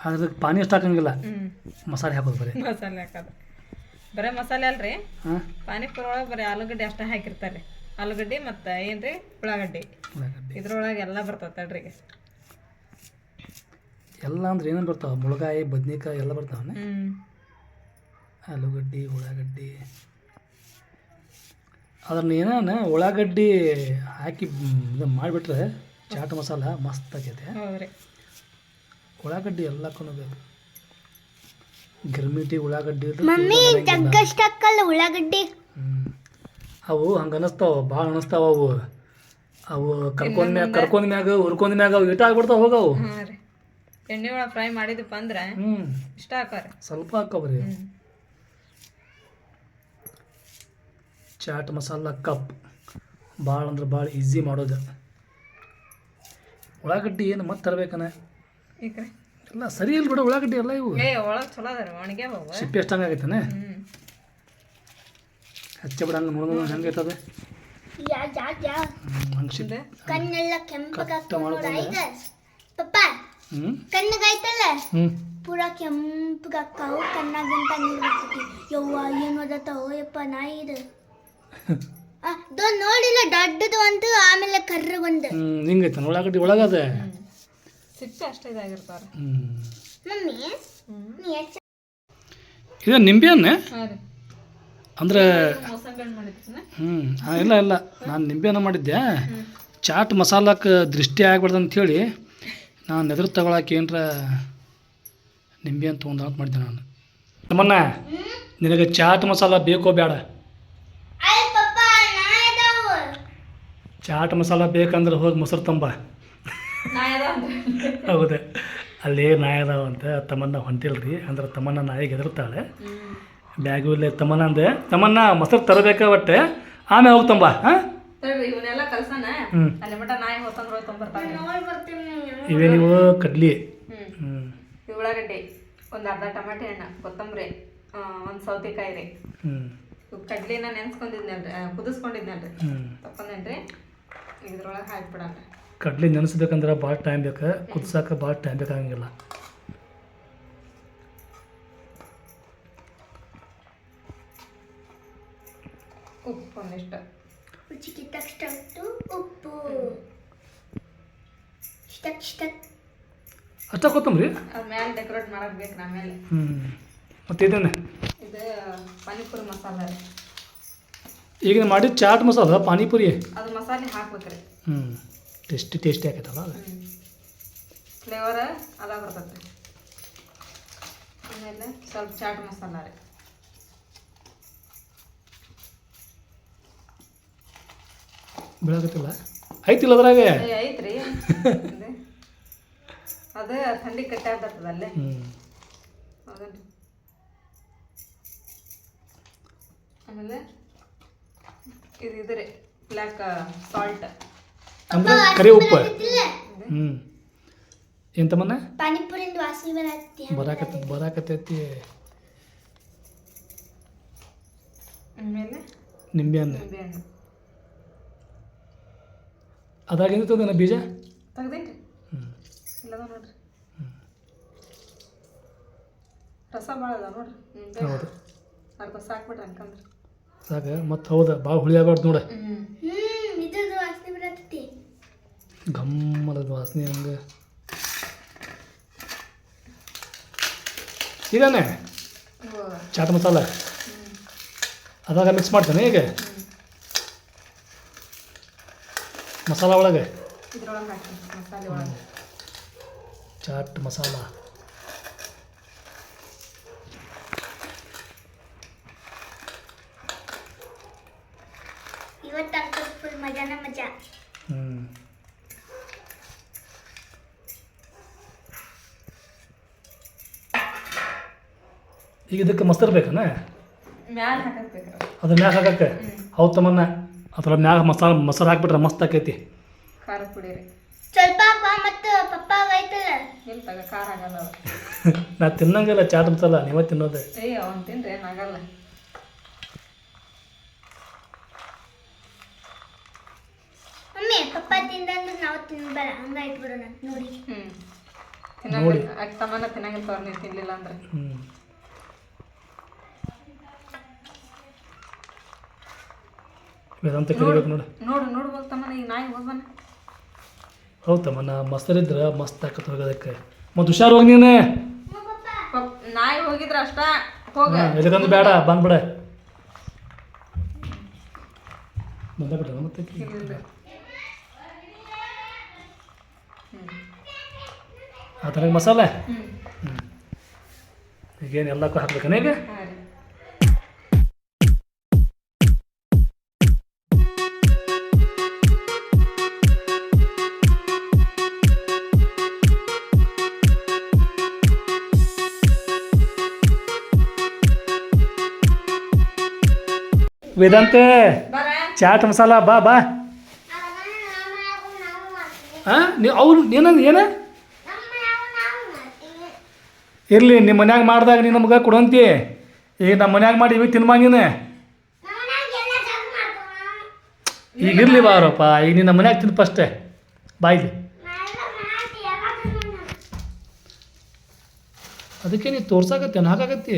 ಅದ್ರಕ್ಕೆ ಪಾನಿ ಅಷ್ಟು ಹಾಕಂಗಿಲ್ಲ. ಹ್ಞೂ ಮಸಾಲೆ ಹಾಕೋದು ಬರೀ. ಮಸಾಲೆ ಹಾಕೋದು. ಬರೀ ಮಸಾಲೆ ಅಲ್ರಿ? ಹಾಂ? ಪಾನಿಪುರಿ ಒಳಗೆ ಬರೀ ಆಲೂಗಡ್ಡೆ ಅಷ್ಟೇ ಹಾಕಿರ್ತಾರೆ. ರೀ ಆಲೂಗಡ್ಡೆ ಮತ್ತು ಏನು ರೀ ಉಳ್ಳಾಗಡ್ಡೆ. ಉಳ್ಳಾಗಡ್ಡಿ. ಇದ್ರೊಳಗೆ ಎಲ್ಲ ಬರ್ತದೆ ತಡ್ರಿ ಈಗ. ಎಲ್ಲ ಅಂದ್ರೆ ಏನೇನು ಬರ್ತಾವೆ? ಮುಳಗಾಯಿ ಬದ್ನೆಕಾಯಿ ಎಲ್ಲ ಬರ್ತಾವೆ ಆಲೂಗಡ್ಡಿ ಉಳ್ಳಾಗಡ್ಡಿ. ಅದನ್ನ ಏನಾನ ಉಳ್ಳಾಗಡ್ಡಿ ಹಾಕಿ ಇದು ಮಾಡಿಬಿಟ್ರೆ ಚಾಟ್ ಮಸಾಲ ಮಸ್ತ್ ಆಗೈತೆ ಹೌದ್ರಿ ಉಳ್ಳಾಗಡ್ಡಿ ಎಲ್ಲ ಬೇಕು. ಗಿರ್ಮಿಟಿ ಉಳ್ಳಾಗಡ್ಡಿ ಉಳ್ಳಾಗಡ್ಡಿ. ಅವು ಹಂಗೆ ಅನಿಸ್ತಾವ ಭಾಳ ಅನಿಸ್ತಾವ ಅವು. ಅವು ಕರ್ಕೊಂಡ್ ಮ್ಯಾಗ ಕರ್ಕೊಂಡ್ ಮ್ಯಾಗ ಹುರ್ಕೊಂಡ್ ಮ್ಯಾಗ ಅವು ಇಟ್ಟ ಆಗ್ಬಿಡ್ತಾವ ಹೋಗವು ಎಣ್ಣೆ ಒಳಗೆ ಫ್ರೈ ಮಾಡಿದಪ್ಪ ಅಂದ್ರೆ ಹ್ಞೂ ಇಷ್ಟ ಹಾಕೋರಿ ಸ್ವಲ್ಪ ಹಾಕವ್ರಿ. ಚಾಟ್ ಮಸಾಲ ಕಪ್. ಭಾಳ ಅಂದ್ರೆ ಭಾಳ ಈಸಿ ಮಾಡೋದು. ಉಳ್ಳಾಗಡ್ಡಿ ಏನು ಮತ್ತೆ ತರಬೇಕನ? ಏಕ ಎಲ್ಲ ಸರಿ ಇಲ್ಲ ಬಿಡ ಉಳ್ಳಾಗಡ್ಡಿ ಎಲ್ಲ ಇವು. ಏ ಒಳಗೆ ಚಲೋ ಅದ ರೀ ಒಣಗೆ ಹೋಗ ಸಿಪ್ಪೆ ಎಷ್ಟು ಹಂಗೆ ಆಗೈತಾನೆ? ಹಚ್ಚ ಬಿಡ ಹಂಗೆ ನೋಡೋದು ಹೆಂಗೆ ಐತದೆ? ಯಾ ಯಾ ಯಾ. ಹಂಗೆ ಸಿಪ್ಪೆ ಕಣ್ಣೆಲ್ಲ ಮಾಡ್ಕೊಂಡು. ಪಪ್ಪ ಕಣ್ಣಗಾಯ್ತಲ್ಲ? ಹ್ಞೂ ಪೂರಾ ಕೆಂಪಗಾಗ್ತಾವು ಕಣ್ಣಾಗಿಂತ ನೀರು ಬರ್ತೈತಿ ಯವ್ವ ಏನು ಓದತ್ತಾವ ಯಪ್ಪ ನಾಯಿ ಇದು. ಅದು ನೋಡಿಲ್ಲ ದೊಡ್ಡದು ಒಂದು ಆಮೇಲೆ ಕರ್ರ ಒಂದು ಹಿಂಗೈತೆ? ಉಳ್ಳಾಗಡ್ಡಿ ಒಳಗದ? ಸಿಪ್ಪೆ ಅಷ್ಟೇ ಮಮ್ಮಿ ನೀ ಎಷ್ಟ್ ಇದು ನಿಂಬೆ ಹಣ್ಣು ಅಂದ್ರೆ ಹ್ಞೂ ಹಾಂ ಇಲ್ಲ ಇಲ್ಲ. ನಾನು ನಿಂಬೆ ಹಣ್ಣು ಮಾಡಿದ್ದೆ ಚಾಟ್ ಮಸಾಲಕ್ಕೆ ದೃಷ್ಟಿ ಆಗ್ಬಾರ್ದು ಅಂಥೇಳಿ ನಾನು ನೆದ್ರ ತಗೊಳಕ್ಕೆ ಏನರ ನಿಂಬೆ ಅಂತ ಒಂದು ಅಂತ ಮಾಡಿದ್ದೆ ನಾನು. ತಮ್ಮನ್ನ ನಿನಗೆ ಚಾಟ್ ಮಸಾಲ ಬೇಕೋ ಬೇಡ ಚಾಟ್ ಮಸಾಲ ಬೇಕಂದ್ರೆ ಹೋಗಿ ಮೊಸರು ತಂಬ. ಹೌದು. ಅಲ್ಲಿ ನಾಯಿ ಅದಾವ ಅಂತ ತಮ್ಮನ್ನ ಹೊಂಟಿಲ್ರಿ ಅಂದ್ರೆ ತಮ್ಮನ್ನ ನಾಯಿಗೆ ಹೆದರ್ತಾಳೆ ಬ್ಯಾಗು ಇಲ್ಲ ತಮ್ಮನ್ನ ಅಂದೆ ತಮ್ಮನ್ನ ಮೊಸರು ತರಬೇಕ ಒಟ್ಟೆ? ಆಮೇಲೆ ಹೋಗ್ತಂಬ ಹಾಂ? ತಡ್ರಿ ಇವನ್ನೆಲ್ಲ ಕಲ್ಸನ? ಹ್ಞೂ ಇವೇ ನೀವು ಕಡ್ಲಿ. ಹ್ಞೂ ಹ್ಞೂ ಈ ಉಳ್ಳಾಗಡ್ಡಿ ಒಂದು ಅರ್ಧ ಟಮಾಟೆ ಹಣ್ಣು ಕೊತ್ತಂಬರಿ ಒಂದು ಸೌತೆಕಾಯಿ ರೀ. ಕಡ್ಲಿನ ನೆನ್ಸ್ಕೊಂಡಿದ್ನಲ್ರಿ ಕುದಿಸ್ಕೊಂಡಿದ್ನಲ್ರಿ. ಹ್ಞೂ ತಕೊಂಡೇನ್ರಿ ಇದ್ರೊಳಗೆ ಹಾಕ್ಬಿಡಣ್ಣ ಕಡ್ಲಿ ನೆನೆಸ್ಬೇಕಂದ್ರೆ ಭಾಳ ಟೈಮ್ ಬೇಕು ಕುದ್ಸಕ್ಕೆ ಭಾಳ ಟೈಮ್ ಬೇಕಾಗಂಗಿಲ್ಲ. ಉಪ್ಪು ಒಂದಿಷ್ಟು. ಉಪ್ಪು. ಇಷ್ಟಕ್ ಇಷ್ಟಕ್ ಅಷ್ಟ ಕೊತ್ತಂಬ್ರಿ? ಮೇಲೆ ಡೆಕೋರೇಟ್ ಮಾಡಕ್ ಬೇಕು ಆಮೇಲೆ ಹ್ಞೂ ಮತ್ತು ಇದೇನೆ ಇದು ಪಾನಿಪುರಿ ಮಸಾಲ ರೀ. ಈಗ ಮಾಡಿ ಚಾಟ್ ಮಸಾಲ ಪಾನಿಪುರಿ? ಅದು ಮಸಾಲೆ ಹಾಕ್ಬೇಕ್ರಿ. ಹ್ಞೂ ಟೇಸ್ಟಿ ಟೇಸ್ಟಿ ಆಕೈತಲ್ಲ ಅದು? ಫ್ಲೇವರ್ ಅದ ಬರ್ತೈತೆ ಆಮೇಲೆ ಸ್ವಲ್ಪ ಚಾಟ್ ಮಸಾಲ ರೀ. ಬೆಳಗತ್ತಿಲ್ಲ ಐತಿಲ್ಲ ಅದ್ರಾಗೆ? ಏ, ಐತ್ರಿ. ಅದು. ಥಂಡಿ ಕಟ್ಟಾಗ ಆಗ್ಬರ್ತದ ಅಲ್ಲೇ ಆಮೇಲೆ ಇದು ಇದು ರೀ ಬ್ಲ್ಯಾಕ್ ಸಾಲ್ಟ್. ಅಂದ್ರೆ ಕರಿ ಉಪ್ಪು? ಹ್ಞೂ ಏನು ತಮ್ಮನ್ನ ಪಾನಿಪುರಿಂದ ವಾಸನೆ ಬರತ್ತೆ ಬರಾಕತ್ತ ಬರಾಕತ್ತೈತಿ ಆಮೇಲೆ ನಿಂಬೆಹಣ್ಣು ನಿಂಬೆಹಣ್ಣು ಅದ್ರಾಗ ಏನು ತಂದೇನ ಬೀಜ? ತೆಗ್ದೇನ್ರಿ. ಹ್ಞೂ ಇಲ್ಲದ ನೋಡ್ರಿ. ರಸ ಭಾಳ ಅದ ನೋಡ್ರಿ. ಹೌದು. ಅರ್ಧ ಸಾಕ್ಬಿಡ್ರಿ ಅನ್ಕಂದ್ರಿ ಸಾಕ. ಮತ್ತು ಹೌದು ಭಾಳ ಹುಳಿ ಆಗ್ಬಾರ್ದು ನೋಡ. ಗಮ್ಮದ ವಾಸನೆ ಹಂಗೆ. ಇದಾನೆ? ಚಾಟ್ ಮಸಾಲ? ಅದಾಗ ಮಿಕ್ಸ್ ಮಾಡ್ತಾನೆ ಈಗ? ಮಸಾಲ ಒಳಗೆ? ಇದ್ರೊಳಗೆ ಹಾಕಿ ಮಸಾಲೆ ಒಳಗೆ. ಚಾಟ್ ಮಸಾಲ. ಇವತ್ತು ಫುಲ್ ಮಜಾನ ಮಜಾ. ಹ್ಞೂ ಈಗ ಇದಕ್ಕೆ ಮೊಸರು ಬೇಕನ ಮ್ಯಾಲ ಅದ್ರ ಮ್ಯಾಗ ಹಾಕಕ್ಕೆ? ಹೌದು ತಮ್ಮನ್ನ ಅದ್ರ ಮ್ಯಾಗ ಮಸಾಲ ಮೊಸರು ಹಾಕ್ಬಿಟ್ರೆ ಮಸ್ತ್ ಆಕೈತಿ. ಖಾರ ಪುಡಿ ರೀ. ಸ್ವಲ್ಪ ಮತ್ತು ಪಪ್ಪ ಆಯ್ತಲ್ಲ ಎಲ್ಲಿ ತಗ ಖಾರ ಆಗಲ್ಲ ನಾ ತಿನ್ನಂಗಿಲ್ಲ ಚಾಟ್ ಮಸಾಲ ನೀವೇ ತಿನ್ನೋದು. ಏಯ್ ಅವನ್ ತಿನ್ರಿ ಏನಾಗಲ್ಲ ಮಮ್ಮಿ ಪಪ್ಪ ತಿಂದಂದ್ರೆ ನಾವು ತಿನ್ಬಲ್ಲ ಹಂಗ ಇಟ್ಬಿಡೋಣ ನೋಡಿ. ಹ್ಞೂ ನೋಡಿ. ತಿನ್ನಂಗ ಅಕ್ಕ ತಮ್ಮನ ತಿನ್ನಂಗಿಲ್ಲ ನೀನು ತಿನ್ಲಿಲ್ಲ ಅಂದ್ರೆ. ಹ್ಞೂ ವೇದಾಂತ ಕಲಿಬೇಕು ನೋಡು. ನೋಡು ನೋಡು ಹೋಗ್ ತಮ್ಮನ ಈಗ ನಾಯಿ ಹೋಗ್ಬನ. ಹೌದಮ್ಮ ನಾ ಮಸ್ತರಿದ್ರೆ ಮಸ್ತ್ ಆಕತ್ ಹೋಗೋದಕ್ಕೆ ಮತ್ತು ಹುಷಾರು ಹೋಗಿ ನೀನು. ನಾಯಿ ಹೋಗಿದ್ರ ಅಷ್ಟ ಹೋಗ. ಎದಕ್ಕಂದ್ರೆ ಬೇಡ ಬಂದ್ಬಿಡ. ಬಂದ ಮತ್ತೆ ಆ ಥರ ಮಸಾಲೆ? ಈಗೇನು ಎಲ್ಲಕ್ಕೂ ಹಾಕ್ಬೇಕನ ಈಗ? ವೇದಾಂತೆ ಚಾಟ್ ಮಸಾಲ ಬಾ ಬಾ. ಹಾಂ ನೀವು ಅವ್ರು ಏನಂದು ಏನ? ಇರಲಿ ನಿಮ್ಮ ಮನ್ಯಾಗ ಮಾಡಿದಾಗ ನೀನು ನಮ್ಗೆ ಕೊಡಂತಿ. ಈಗ ನಮ್ಮ ಮನ್ಯಾಗ ಮಾಡಿ ಇವಾಗ ತಿನ್ಮಾ ನೀನು. ಈಗ ಇರಲಿ ಬಾರಪ್ಪ ಈಗ ನಿನ್ನ ನಮ್ಮ ಮನ್ಯಾಗ ತಿನ್ ಅಷ್ಟೇ. ಬಾಯ್ಲಿ ಅದಕ್ಕೆ ನೀ ತೋರ್ಸಾಕತ್ತೇನು ಹಾಕಾಕತ್ತಿ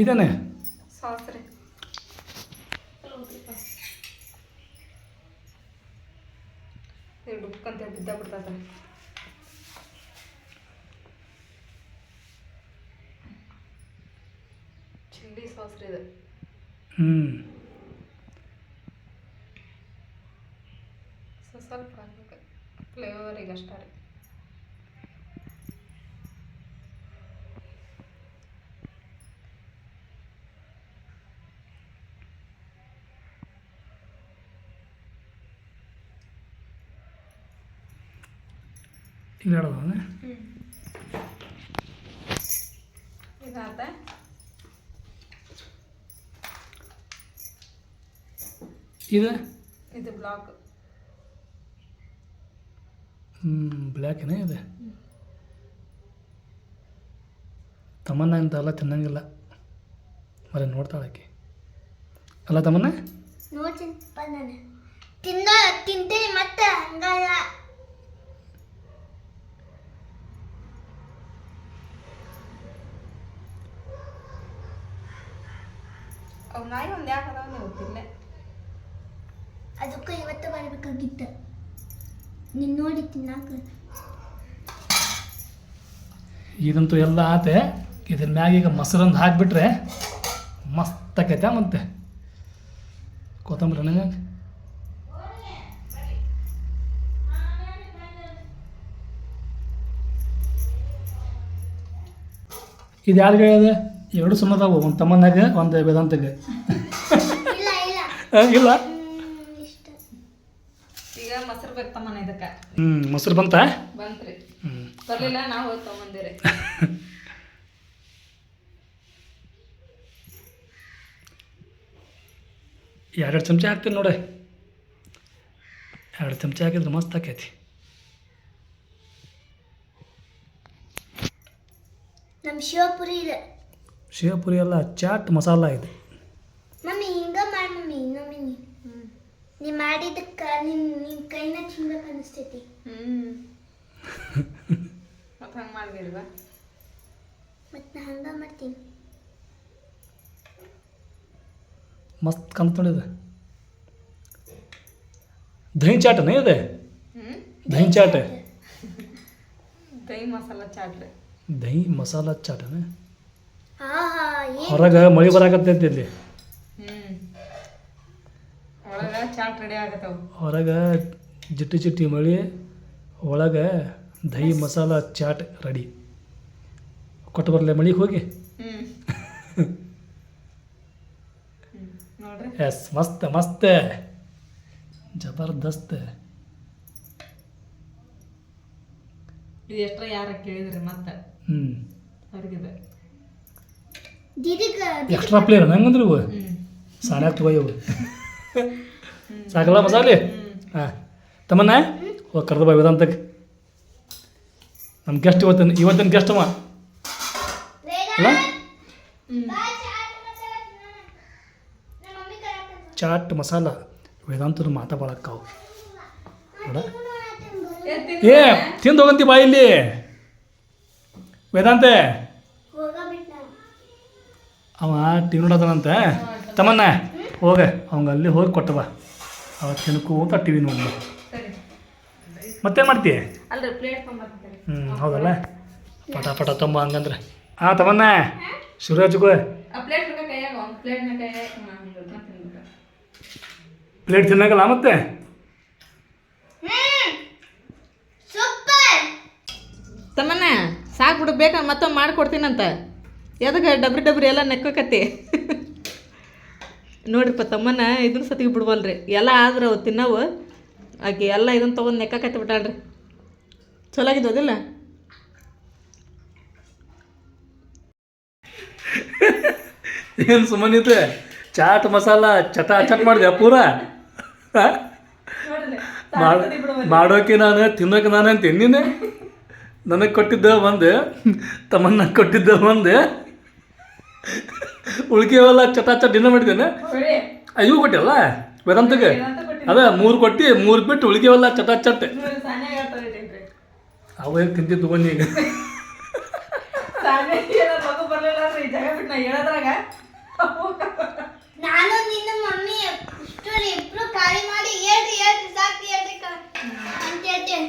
ಇದೇನೆ ಚಿಲ್ಲಿ ಸಾಸ್ ರೀ ಇದು ಹ್ಞೂ ಸ್ವಲ್ಪ ಫ್ಲೇವರಿಗೆ ಅಷ್ಟೇ ರೀ. ಈಗ ಹೇಳೋದ ಇದಾತ. ಇದು? ಇದು ಬ್ಲಾಕ್. ಹ್ಞೂ ಬ್ಲ್ಯಾಕೇನೇ ಇದೆ. ತಮ್ಮನ್ನ ಅಂತ ಎಲ್ಲ ತಿನ್ನಂಗಿಲ್ಲ. ಮರೆ ನೋಡ್ತಾಳಕ್ಕೆ ಅಲ್ಲ ತಮ್ಮನ್ನ ನೋಡ್ತೀನಿಪ್ಪ ನಾನು ತಿಂದ ತಿಂತೀನಿ ಮತ್ತೆ ನಾಯಿ ಒಂದು ಯಾಕೆ ಅದಾವ ನೀವು ಗೊತ್ತಿಲ್ಲ ಅದಕ್ಕೂ ಇವತ್ತು ಬರಬೇಕಾಗಿತ್ತು. ನೀನು ನೋಡಿ ತಿನ್ನಾಕ. ಇದಂತೂ ಎಲ್ಲ ಆತೆ. ಇದ್ರ ಮ್ಯಾಗ ಈಗ ಮೊಸರೊಂದು ಹಾಕಿಬಿಟ್ರೆ ಮಸ್ತ್ ಆಕೈತೆ ಮತ್ತೆ. ಕೊತ್ತಂಬರಿ ನನಗೆ ಇದು ಯಾರಿಗೆ ಹೇಳಿದೆ? ಎರಡು ಸುಮ್ಮದಾವು ಒಂದು ತಮ್ಮನಾಗ ಒಂದು ವೇದಾಂತಗೆ ಇಲ್ಲ ಇಲ್ಲ. ಆ, ಇಲ್ಲ? ಈಗ ಮೊಸರು ಬೇಕು ತಮ್ಮನ ಇದಕ್ಕೆ. ಹ್ಞೂ ಮೊಸರು ಬಂತ? ಬಂತ್ರಿ. ಬರ್ಲಿಲ್ಲ ನಾವು ಹೋಗಿ ತೊಗೊಂಬಂದಿರಿ. ಎರಡೆರಡು ಚಮಚ ಹಾಕ್ತೀನಿ ನೋಡಿ. ಎರಡು ಚಮಚ ಹಾಕಿದ್ರೆ ಮಸ್ತ್ ಆಕೈತಿ. ನಮ್ಮ ಶಿವಪುರಿ ಇದೆ. ಶಿವಪುರಿ ಎಲ್ಲ ಚಾಟ್ ಮಸಾಲ ಇದೆ. ಮಮ್ಮಿ ಹಿಂಗ ಮಾಡಿ ಮಮ್ಮಿ ಇನ್ನೊಮ್ಮೆ ನೀ ನೀ ಮಾಡಿದಕ್ಕ ನಿನ್ ನಿನ್ ಕೈನ ತಿನ್ಬೇಕು ಅನಿಸ್ತೈತಿ. ಹ್ಞೂ ಮತ್ತೆ ಹಂಗೆ ಮಾಡಿದಿಲ್ವಾ ಮತ್ತೆ ನಾ ಹಂಗ ಮಾಡ್ತೀನಿ. ಮಸ್ತ್ ಕಂತ ನೋಡಿದೆ ದಹಿ ಚಾಟನೇ ಇದೆ? ದಹಿ ಚಾಟ್. ದಹಿ ಮಸಾಲ ಚಾಟ್ ರೀ ದಹಿ ಮಸಾಲ ಚಾಟನೇ? ಹೊರಗೆ ಮಳೆ ಬರಾಕತ್ತೈತಿ ಇಲ್ಲಿ. ಹೊರಗೆ ಜಿಟ್ಟಿ ಚಿಟ್ಟಿ ಮಳಿ ಒಳಗೆ ದಹಿ ಮಸಾಲ ಚಾಟ್ ರೆಡಿ ಕೊಟ್ಟು ಬರಲೇ ಮಳಿಗೆ ಹೋಗಿ. ಎಸ್ ಮಸ್ತ್ ಮಸ್ತ್. ಜಬರ್ದಸ್ತ್. ಇದು ಎಷ್ಟರ ಯಾರ ಕೇಳಿದ್ರಿ ಮತ್ತೆ? ಹ್ಞೂ ಅವ್ರಿಗಿದೆ. ದೀದಿಗ ಎಕ್ಸ್ಟ್ರಾ ಪ್ಲೇಯರ್ ಹೆಂಗಂದ್ರೆ ಇವು ಸಾನ್ಯಾಗ ತಗೋ ಇವು ಸಾಕಲ್ಲ ಮಸಾಲೆ ಹಾಂ ತಮ್ಮನ್ನ ಹೋಗಿ ಕರೆದು ಬಾ ವೇದಾಂತಕ್ಕೆ ನಮ್ಮ ಗೆಸ್ಟ್ ಇವತ್ತಿನ ಇವತ್ತಿನ ಗೆಸ್ಟ್ ಅಮ್ಮ ಅಲ್ಲ ಚಾಟ್ ಮಸಾಲ ವೇದಾಂತನ ಮಾತಾ ಭಾಳಕ್ಕಾವು ನೋಡ ಏ ತಿಂದು ಹೋಗಂತಿ ಬಾ ಇಲ್ಲಿ ವೇದಾಂತೆ ಅವ ಟಿವಿ ನೋಡೋದನಂತೆ? ತಮ್ಮನ್ನ ಹೋಗ. ಅವಂಗ ಅಲ್ಲಿ ಹೋಗಿ ಕೊಟ್ಟವ ಬಾ. ಅವ ತಿನ್ಕೋತ ಟಿ ವಿ ನೋಡಿ ಮತ್ತೇನು ಮಾಡ್ತೀಯ ಅಲ್ರಿ ಪ್ಲೇಟ್ ತೊಗೊಂಬರ್ತಾರೆ ಹ್ಞೂ ಹೌದಲ್ಲ? ಪಟ ಪಟ ತುಂಬ ಹಂಗಂದ್ರೆ. ಹಾಂ ತಮ್ಮನ್ನ ಆ ಪ್ಲೇಟ್ ತಿನ್ನಾಗಲ್ಲ ತಿನ್ನಕಲ್ಲ ಮತ್ತೆ ಸೂಪರ್ ತಮ್ಮನ್ನ ಸಾಕು ಬಿಡು ಬೇಕಾ ಮತ್ತೊಮ್ಮೆ ಮಾಡ್ಕೊಡ್ತೀನಂತ. ಎದಕ್ಕೆ ಡಬ್ರಿ ಡಬ್ರಿ ಎಲ್ಲ ನೆಕ್ಕಕತ್ತಿ. ನೋಡ್ರಿಪ್ಪ ತಮ್ಮನ ಇದ್ರ ಸತಿಗೆ ಬಿಡ್ಬಲ್ರಿ ಎಲ್ಲ ಆದ್ರೆ ಅವು ತಿನ್ನವು. ಆಕೆ ಎಲ್ಲ ಇದನ್ನ ತೊಗೊಂಡು ನೆಕ್ಕಕತ್ತಿ ಬಿಟ್ಟಾಳ್ರಿ ಚಲೋ ಆಗಿದ್ದೋದಿಲ್ಲ ಏನು ಸುಮ್ಮನೆ ಚಾಟ್ ಮಸಾಲ ಚಟ ಚಟ್ ಮಾಡಿದೆ ಪೂರ? ಮಾಡೋಕೆ ನಾನು ತಿನ್ನೋಕೆ ನಾನು ಅಂತ ನೀನೆ ನನಗೆ ಕೊಟ್ಟಿದ್ದ ಒಂದು ತಮ್ಮನ್ನ ಕೊಟ್ಟಿದ್ದ ಒಂದು. ಉಳ್ಕೆವೆಲ್ಲ ಚಟ ಚಟ್ ದಿನ ಮಾಡಿದ್ದೇನೆ. ಅಯ್ಯೂ ಕೊಟ್ಟಿಲ್ಲ ವೇದಾಂತಗೆ ಅದ ಮೂರು ಕೊಟ್ಟಿ ಮೂರು ಬಿಟ್ಟು ಉಳ್ಕೆವಲ್ಲ ಚಟ ಚಟ್. ಅವ ಹೇಗೆ ತಿಂತಿದ್ದು ಬನ್ನಿ ಈಗ. ನಾನು ನಿನ್ನ ಮಮ್ಮಿ ಇಷ್ಟು ಇಬ್ರು ಖಾಲಿ ಮಾಡಿ ಹೇಳ್ರಿ ಹೇಳ್ರಿ ಸಾಕು ಹೇಳ್ರಿ ಅಂತ ಹೇಳ್ತೇನೆ